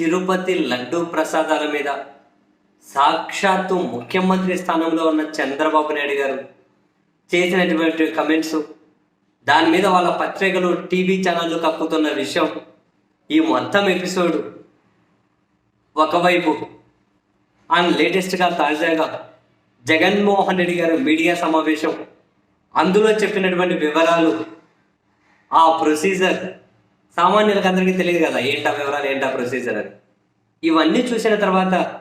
తిరుపతి లడ్డూ ప్రసాదాల మీద సాక్షాత్తు ముఖ్యమంత్రి స్థానంలో ఉన్న చంద్రబాబు నాయుడు గారు చేసినటువంటి కమెంట్స్ దాని మీద వాళ్ళ పత్రికలు టీవీ ఛానళ్ళు కప్పుతున్న విషయం ఈ మొత్తం ఎపిసోడ్ ఒకవైపు. అండ్ లేటెస్ట్గా తాజాగా జగన్మోహన్ రెడ్డి గారు మీడియా సమావేశం. అందులో చెప్పినటువంటి వివరాలు ఆ ప్రొసీజర్ సామాన్యులకు అందరికీ తెలియదు కదా ఏంటా వివరాలు ఏంటా ప్రొసీజర్ అని. ఇవన్నీ చూసిన తర్వాత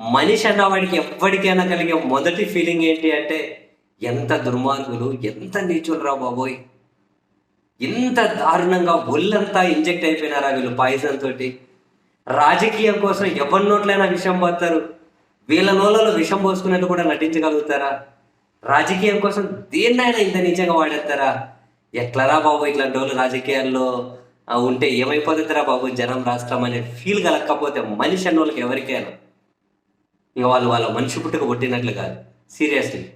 మనిషి అన్నవాడికి ఎప్పటికైనా కలిగే మొదటి ఫీలింగ్ ఏంటి అంటే ఎంత దుర్మార్గులు ఎంత నీచులరా బాబోయ్. ఇంత దారుణంగా ఒళ్ళంతా ఇంజెక్ట్ అయిపోయినారా వీళ్ళు పాయిజన్ తోటి. రాజకీయం కోసం ఎవరి నోట్లైనా విషం పోతారు. వీళ్ళ నోళ్ళలో విషం పోసుకున్నట్టు కూడా నటించగలుగుతారా? రాజకీయం కోసం దేన్నైనా ఇంత నిజంగా వాడేస్తారా? ఎట్లరా బాబు ఇట్లాంటి వాళ్ళు రాజకీయాల్లో? ఉంటే ఏమైపోతుందిరా బాబు? జనం రాష్ట్రం అనే ఫీల్ కలగకపోతే మనిషి అన్న వాళ్ళకి ఎవరికైనా. ఇక వాళ్ళు వాళ్ళ మనిషి పుట్టుక పుట్టినట్లు కాదు. సీరియస్లీ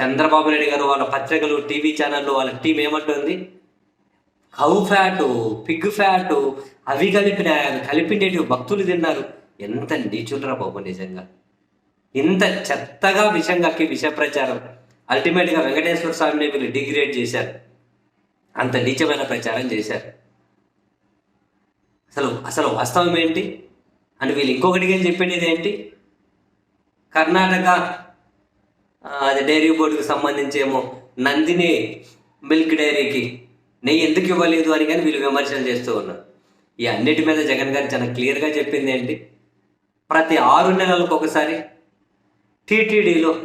చంద్రబాబు నాయుడు గారు వాళ్ళ పత్రికలు టీవీ ఛానళ్ళు వాళ్ళ టీం ఏమంటుంది? కౌ ఫ్యాటు పిగ్ ఫ్యాటు అవి కలిపిన కలిపిండేటివి భక్తులు తిన్నారు. ఎంత నీచులరా బాబు నిజంగా. ఇంత చెత్తగా విషంగా విష ప్రచారం అల్టిమేట్గా వెంకటేశ్వర స్వామిని వీళ్ళు డిగ్రేడ్ చేశారు. అంత నీచమైన ప్రచారం చేశారు. అసలు అసలు వాస్తవం ఏంటి? అని వీళ్ళు ఇంకొకటిగా చెప్పినది ఏంటి? కర్ణాటక అది డైరీ బోర్డుకి సంబంధించి ఏమో నందిని మిల్క్ డైరీకి నెయ్యి ఎందుకు ఇవ్వలేదు అని కానీ వీళ్ళు విమర్శలు చేస్తూ ఉన్నారు. ఈ అన్నిటి మీద జగన్ గారు చాలా క్లియర్గా చెప్పింది ఏంటి? ప్రతి ఆరు నెలలకు ఒకసారి టీటీడీలో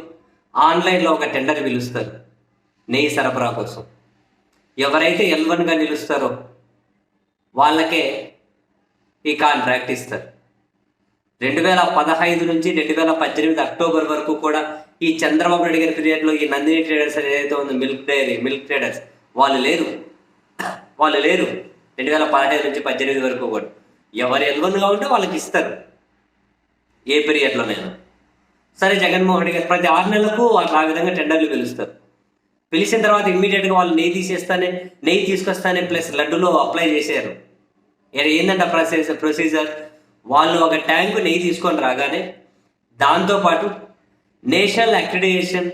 ఆన్లైన్లో ఒక టెండర్ పిలుస్తారు. నెయ్యి సరఫరా కోసం. ఎవరైతే ఎల్వన్గా నిలుస్తారో వాళ్ళకే ఈ కాంట్రాక్ట్ ఇస్తారు. రెండు వేల పదహైదు నుంచి రెండు వేల పద్దెనిమిది అక్టోబర్ వరకు కూడా ఈ చంద్రబాబు నాయుడు గారి పీరియడ్లో ఈ నందిని ట్రేడర్స్ ఏదైతే ఉందో మిల్క్ డైరీ మిల్క్ ట్రేడర్స్ వాళ్ళు లేరు. వాళ్ళు లేరు. రెండు వేల పదహైదు నుంచి పద్దెనిమిది వరకు కూడా. ఎవరు ఎల్వన్గా ఉంటే వాళ్ళకి ఇస్తారు. ఏ పీరియడ్లోనైనా సరే జగన్మోహన్ రెడ్డి గారు ప్రతి ఆరు నెలలకు వాళ్ళు ఆ విధంగా టెండర్లు పిలుస్తారు పిలిచిన తర్వాత ఇమ్మీడియట్గా వాళ్ళు నెయ్యి తీసేస్తానే నెయ్యి తీసుకొస్తానే ప్లస్ లడ్డులో అప్లై చేశారు. ఏంటంటే ప్రొసీజర్ ప్రొసీజర్ వాళ్ళు ఒక ట్యాంకు నెయ్యి తీసుకొని రాగానే దాంతోపాటు national accreditation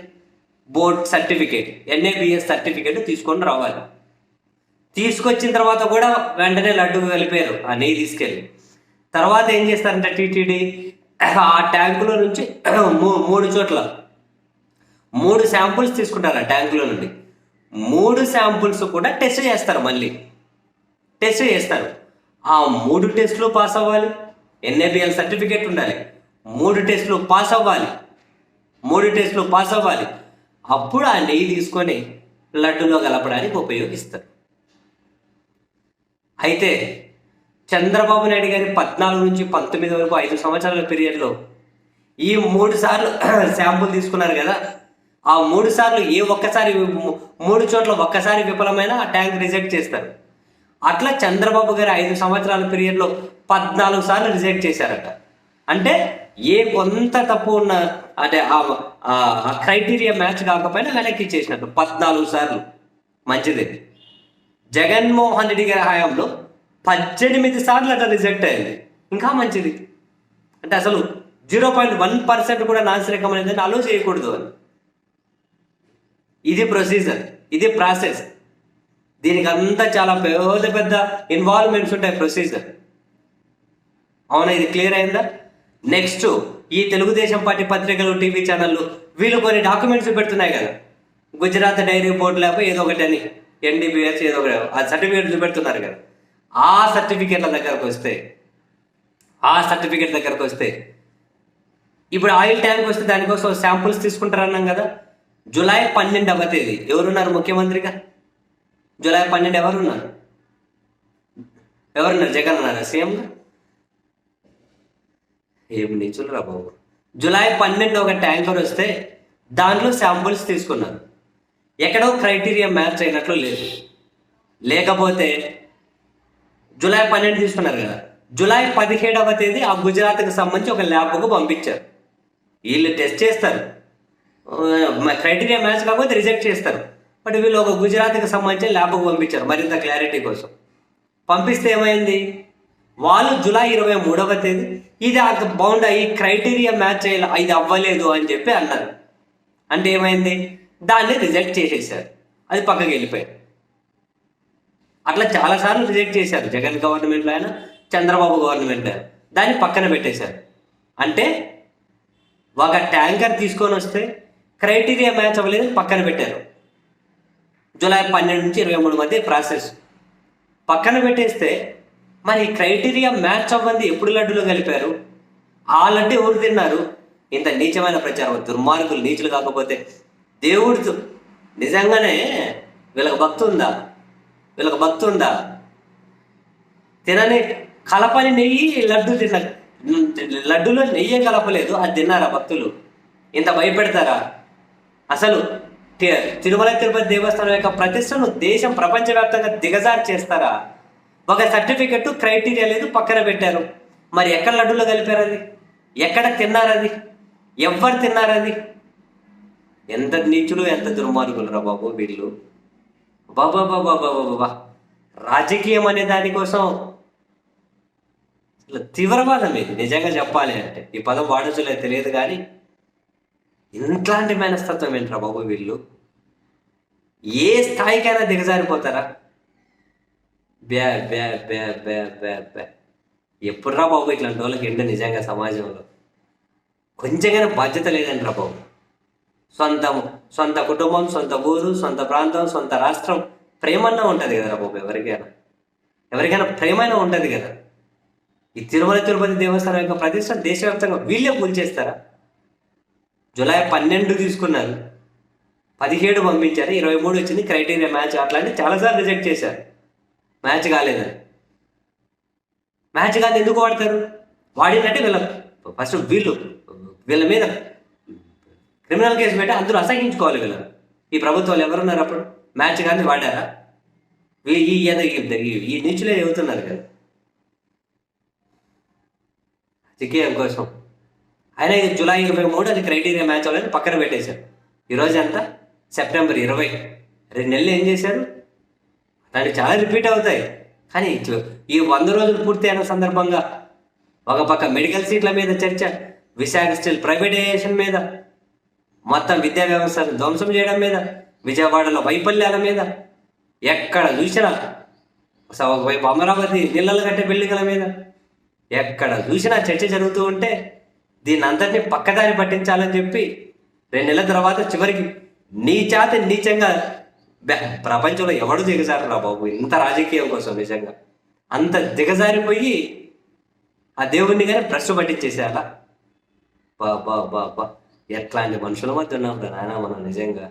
board certificate NABS certificate తీసుకొని రావాలి. తీసుకొచ్చిన తర్వాత కూడా వెంటనే లడ్డు కలిపారు ఆ నెయ్యి తీసుకెళ్ళి. తర్వాత ఏం చేస్తారంటే టీటీడీ ఆ ట్యాంకులో నుంచి మూ- మూడు చోట్ల మూడు శాంపుల్స్ తీసుకుంటారు ఆ ట్యాంకులో నుండి. మూడు శాంపుల్స్ కూడా టెస్ట్ చేస్తారు మళ్ళీ. టెస్ట్ చేస్తారు. ఆ మూడు టెస్ట్లు పాస్ అవ్వాలి. ఎన్ఏబిఎల్ సర్టిఫికేట్ ఉండాలి. మూడు టెస్ట్లు పాస్ అవ్వాలి. మూడు టెస్ట్లు పాస్ అవ్వాలి. అప్పుడు ఆ నెయ్యి తీసుకొని లడ్డులో కలపడానికి ఉపయోగిస్తారు. అయితే చంద్రబాబు నాయుడు గారి పద్నాలుగు నుంచి పంతొమ్మిది వరకు ఐదు సంవత్సరాల పీరియడ్లో ఈ మూడు సార్లు శాంపుల్ తీసుకున్నారు కదా. ఆ మూడు సార్లు ఏ ఒక్కసారి మూడు చోట్ల ఒక్కసారి విఫలమైన ఆ ట్యాంక్ రిజెక్ట్ చేస్తారు. అట్లా చంద్రబాబు గారు ఐదు సంవత్సరాల పీరియడ్లో పద్నాలుగు సార్లు రిజెక్ట్ చేశారట. అంటే ఏ కొంత తప్పు ఉన్న అంటే ఆ- క్రైటీరియా మ్యాచ్ కాకపోయినా వెనక్కి ఇచ్చేసినట్టు పద్నాలుగు సార్లు మంచిది. జగన్మోహన్ రెడ్డి గారి హయాంలో పద్దెనిమిది సార్లు అట్లా రిజెక్ట్ అయింది. ఇంకా మంచిది. అంటే అసలు జీరో పాయింట్ వన్ పర్సెంట్ కూడా నాసిరకం అనేది అలో చేయకూడదు అని. ఇది ప్రొసీజర్ ఇది ప్రాసెస్ దీనికి అంతా చాలా పెద్ద పెద్ద ఇన్వాల్వ్మెంట్స్ ఉంటాయి ప్రొసీజర్ అవునా ఇది క్లియర్ అయిందా? నెక్స్ట్ ఈ తెలుగుదేశం పార్టీ పత్రికలు టీవీ ఛానళ్ళు వీళ్ళు కొన్ని డాక్యుమెంట్స్ పెడుతున్నాయి కదా. గుజరాత్ డైరీ బోర్డు లేకపోతే ఏదో ఒకటి అని ఎన్డీబీఎస్ ఏదో ఒకటి ఆ సర్టిఫికేట్లు పెడుతున్నారు కదా. ఆ సర్టిఫికేట్ల దగ్గరకు వస్తే ఆ సర్టిఫికేట్ దగ్గరకు వస్తే ఇప్పుడు ఆయిల్ ట్యాంక్ వస్తే దానికోసం శాంపుల్స్ తీసుకుంటారన్నాం కదా. జూలై పన్నెండవ తేదీ. ఎవరున్నారు ముఖ్యమంత్రిగా? జూలై పన్నెండు ఎవరున్నారు? ఎవరున్నారు? జగన్ అన్నారు? సీఎంగా ఏం రా బాబు. జూలై పన్నెండు ఒక ట్యాంకర్ వస్తే దాంట్లో శాంపుల్స్ తీసుకున్నారు. ఎక్కడో క్రైటీరియా మ్యాచ్ అయినట్లు లేదు. లేకపోతే జూలై పన్నెండు తీసుకున్నారు కదా. జూలై పదిహేడవ తేదీ ఆ గుజరాత్కి సంబంధించి ఒక ల్యాబ్కు పంపించారు. వీళ్ళు టెస్ట్ చేస్తారు. క్రైటీరియా మ్యాచ్ కాకపోతే రిజెక్ట్ చేస్తారు. బట్ వీళ్ళు ఒక గుజరాత్కి సంబంధించి ల్యాబ్కు పంపించారు మరింత క్లారిటీ కోసం. పంపిస్తే ఏమైంది? వాళ్ళు జూలై ఇరవై మూడవ తేదీ ఇది బౌండ్ అయ్యి క్రైటీరియా మ్యాచ్ అయ్యేలా ఇది అవ్వలేదు అని చెప్పి అన్నారు. అంటే ఏమైంది? దాన్ని రిజెక్ట్ చేసేసారు. అది పక్కకి వెళ్ళిపోయారు. అట్లా చాలాసార్లు రిజెక్ట్ చేశారు. జగన్ గవర్నమెంట్లో అయినా చంద్రబాబు గవర్నమెంట్లో అయినా. దాన్ని పక్కన పెట్టేశారు. అంటే ఒక ట్యాంకర్ తీసుకొని వస్తే క్రైటీరియా మ్యాచ్ అవ్వలేదు పక్కన పెట్టారు. జూలై పన్నెండు నుంచి ఇరవై మూడు మధ్య ప్రాసెస్. పక్కన పెట్టేస్తే మరి క్రైటీరియా మ్యాచ్ అవ్వంది ఎప్పుడు లడ్డులో కలిపారు ఆ లడ్డు ఎవరు తిన్నారు? ఇంత నీచమైన ప్రచారం దుర్మార్గులు నీచులు కాకపోతే. దేవుడితో నిజంగానే వీళ్ళకి భక్తి ఉందా? వీళ్ళకి భక్తి ఉందా? తినని కలపని నెయ్యి లడ్డు తిన్న లడ్డులో నెయ్యి కలపలేదు అది తిన్నారా భక్తులు? ఇంత భయపెడతారా? అసలు తిరుమల తిరుపతి దేవస్థానం యొక్క ప్రతిష్టను దేశం ప్రపంచవ్యాప్తంగా దిగజారు చేస్తారా? ఒక సర్టిఫికెట్ క్రైటీరియా లేదు పక్కన పెట్టారు. మరి ఎక్కడ లడ్డులో కలిపారు అది ఎక్కడ తిన్నారది? ఎవ్వరు తిన్నారది? ఎంత నీచులు ఎంత దుర్మార్గులు రా బాబు వీళ్ళు. బాబా బాబా బాబా బాబా రాజకీయం అనే దానికోసం తీవ్రవాదం ఇది. నిజంగా చెప్పాలి అంటే. ఈ పదం వాడచ్చులే తెలియదు కానీ ఇట్లాంటి మనస్తత్వం ఏంట్రా బాబు వీళ్ళు? ఏ స్థాయికైనా దిగజారిపోతారా? బ్యా బ్యా బ్యా బ్యా బ్యా బ్యా. ఎప్పుడురా బాబు ఇట్లాంటి వాళ్ళకి ఎండ నిజంగా సమాజంలో? కొంచెంగానే బాధ్యత లేదంట్రా బాబు. సొంతం సొంత కుటుంబం సొంత ఊరు సొంత ప్రాంతం సొంత రాష్ట్రం ప్రేమన్నా ఉంటుంది కదరా బాబు ఎవరికైనా. ఎవరికైనా ప్రేమైనా ఉంటుంది కదా. ఈ తిరుమల తిరుపతి దేవస్థానం యొక్క ప్రతిష్ట దేశవ్యాప్తంగా వీళ్ళే కూల్చేస్తారా జూలై పన్నెండు తీసుకున్నారు. పదిహేడు పంపించారు ఇరవై మూడు వచ్చింది క్రైటీరియా మ్యాచ్ అట్లాంటి చాలాసార్లు రిజెక్ట్ చేశారు. మ్యాచ్ కాలేదని. మ్యాచ్ కాదు ఎందుకు వాడతారు? వాడినట్టే వీళ్ళ ఫస్ట్ వీళ్ళు వీళ్ళ మీద క్రిమినల్ కేసు పెట్టి అందరూ అసహించుకోవాలి వీళ్ళు ఈ ప్రభుత్వాలు ఎవరున్నారు అప్పుడు? మ్యాచ్ కానీ వాడారా? ఈ ఈ- ఈ- నీచులే చెబుతున్నారు కదా. రాజకీయం కోసం. అయినా ఇది జూలై ఇరవై మూడు అది క్రైటీరియా మ్యాచ్ అవ్వాలని పక్కన పెట్టేశారు. ఈరోజు ఎంత? సెప్టెంబర్ ఇరవై. రెండు నెలలు ఏం చేశారు? దానికి చాలా రిపీట్ అవుతాయి. కానీ ఈ వంద రోజులు పూర్తి అయిన సందర్భంగా ఒక పక్క మెడికల్ సీట్ల మీద చర్చ విశాఖ స్టీల్ ప్రైవేటైజేషన్ మీద మొత్తం విద్యా వ్యవస్థను ధ్వంసం చేయడం మీద విజయవాడలో వైఫల్యాల మీద ఎక్కడ చూసినా ఒకవైపు అమరావతి నీళ్ళలు కట్టే బిల్డింగ్ల మీద ఎక్కడ చూసినా చర్చ జరుగుతూ ఉంటే దీని అందరినీ పక్కదారి పట్టించాలని చెప్పి రెండు నెలల తర్వాత చివరికి నీచాతి నీచంగా ప్రపంచంలో ఎవడు దిగజారురా బాబు? ఇంత రాజకీయం కోసం నిజంగా. అంత దిగజారిపోయి ఆ దేవుణ్ణి కానీ ప్రశ్న పట్టించేసేయాలా బా బా బా బా. ఎట్లాంటి మనుషుల మధ్య ఉన్నాం రా నాయన మనం నిజంగా.